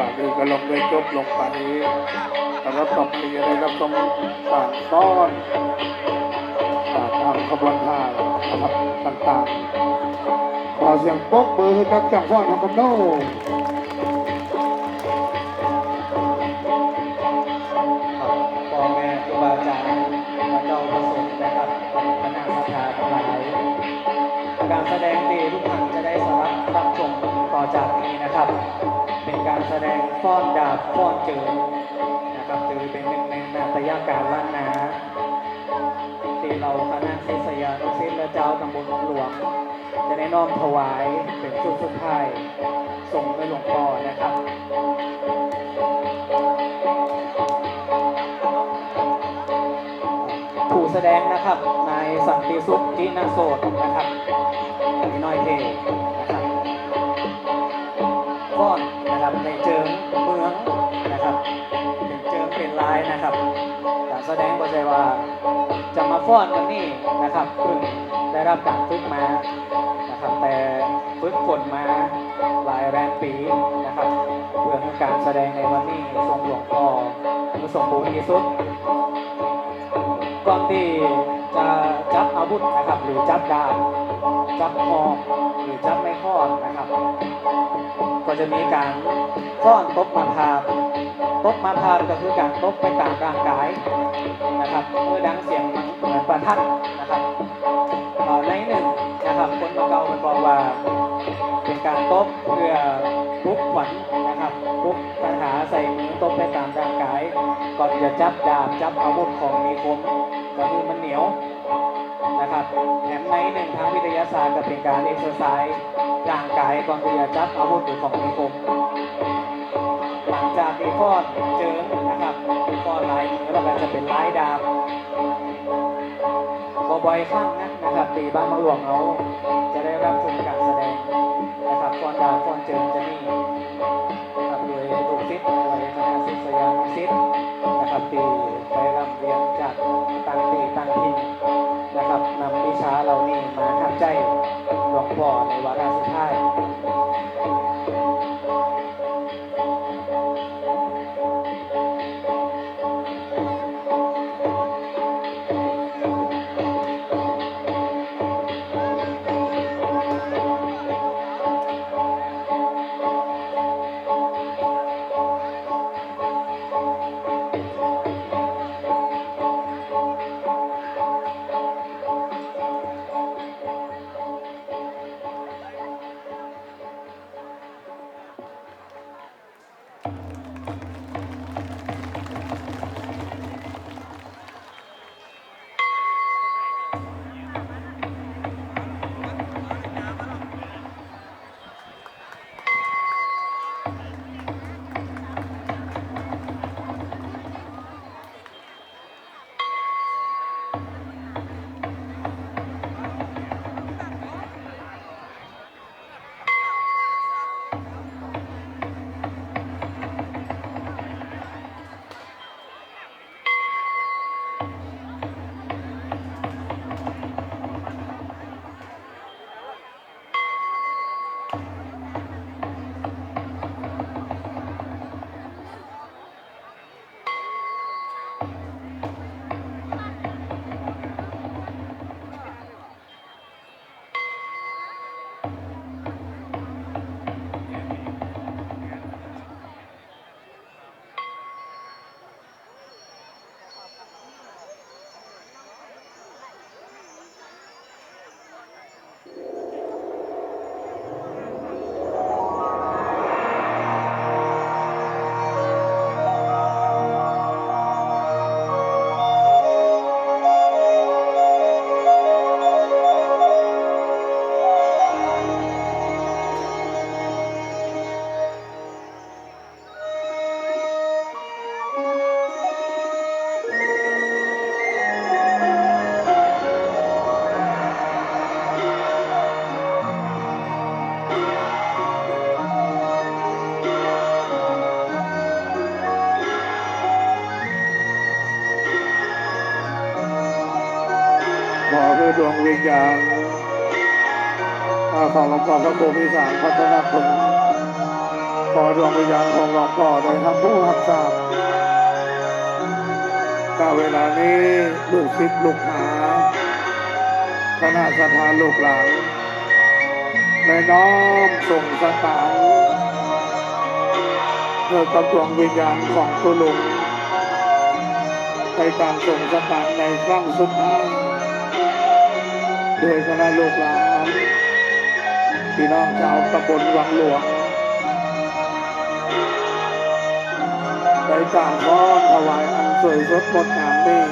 อ่าคือก็ลงไปจบลงไปแต่ว่าต่อไปจะไรก็ต้องฝากซ้อนฝากตามขบวนท่าต่างๆขอเสียงปรบมือให้กับจังหวัดของกำโน ดาบฟ้อนจือนะครับจือเป็นหนึ่งในนาฏยาการล้านนาที่เราคณะศิษยานุศิษย์และเจ้าตำบลหลวงจะได้น้อมถวายเป็นชุดสุดท้ายส่งไปหลวงพ่อนะครับผู้แสดงนะครับนายสันติสุขจินาโสดนะครับมีน้อยเท นนะครับในเจิงเมืองนะครับเป็นเจิงเป็นลายนะครับการแสดงก็ใจว่าจะมาฟ้อนวันนี้นะครับเพิ่งได้รับการฝึกมานะครับแต่ฝึกฝนมาหลายแรมปีนะครับ เพื่อการแสดงในวันนี้ทรงหลวงพ่อผู้สมบูรณ์ที่สุดก่อนที่จะจับ อาวุธนะครับ หรือจับดาบจับคอหรือจับไม่ข้อนะครับ ก็จะมีการฟ้อนตบมาพาตบมาพาก็คือการตบไปตามร่างกายนะครับเมื่อดังเสียงเหมือนประทัดนะครับในหนึ่งนะครับคนเก่ามันบอกว่าเป็นการตบเพื่อปลุกขวัญนะครับปลุกคาถาใส่มือตบไปตามร่างกายก่อนจะจับดาบจับอาวุธของมีคมก็คือมันเหนียว นะครับแถมในหนึ่งทางวิทยาศาสตร์ก็เป็นการเอ็กซ์ไซส์ร่างกายก่อนที่จะจับอาวุธหรือของมีคมหลังจากที่ฟอดเจิงนะครับฟอดลายมือแล้วก็จะเป็นลายดาบบอยครั้งนะนะครับตีบ้านมะหลวงเราจะได้รับชมการแสดงนะครับฟอนดาบฟอนเจิงจะมี ใจหลวงพ่อในวาระสุด ดวงวิญญาณของหลวงพ่อพระครูพิสารพัฒนาคุณขอดวงวิญญาณของหลวงพ่อได้รับผู้รับทราบกาเวลานี้ลูกศิษย์ลูกหาคณะสถานลูกหลานในน้อมส่งสตางค์เพื่อกับดวงวิญญาณของตุลุงในการส่งสตางค์ในครั้งสุดท้าย โดยคณะลูกหลานพี่น้องชาวตำบลวังหลวงในการฟ้อนถวายอันสวยสดงดงามนี้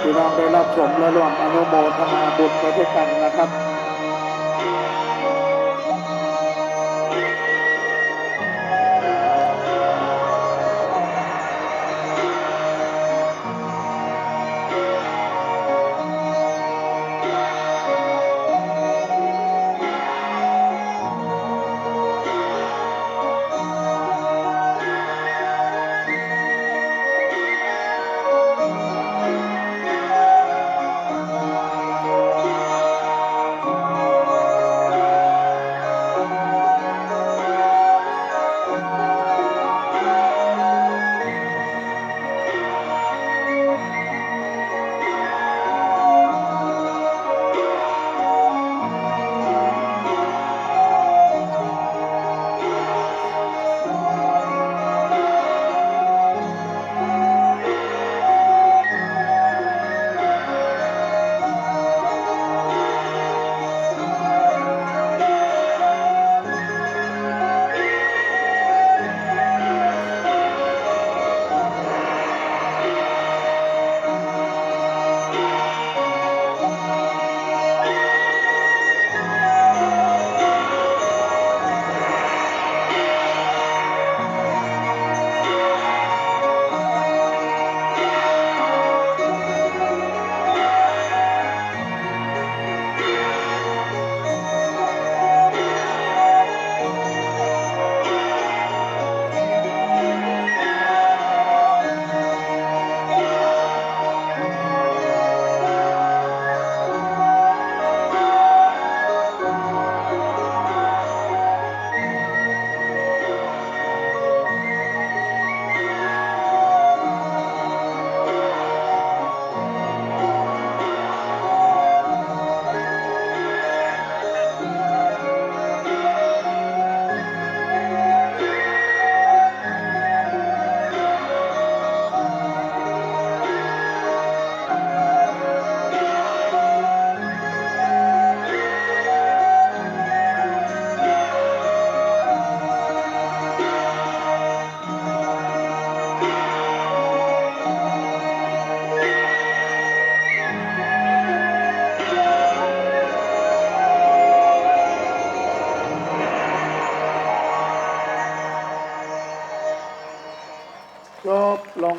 พี่น้องได้รับชมและร่วมอนุโมทนาบุญไปด้วยกันนะครับ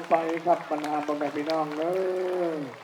ไปครับปัญหาบนแม่พี่น้องเลย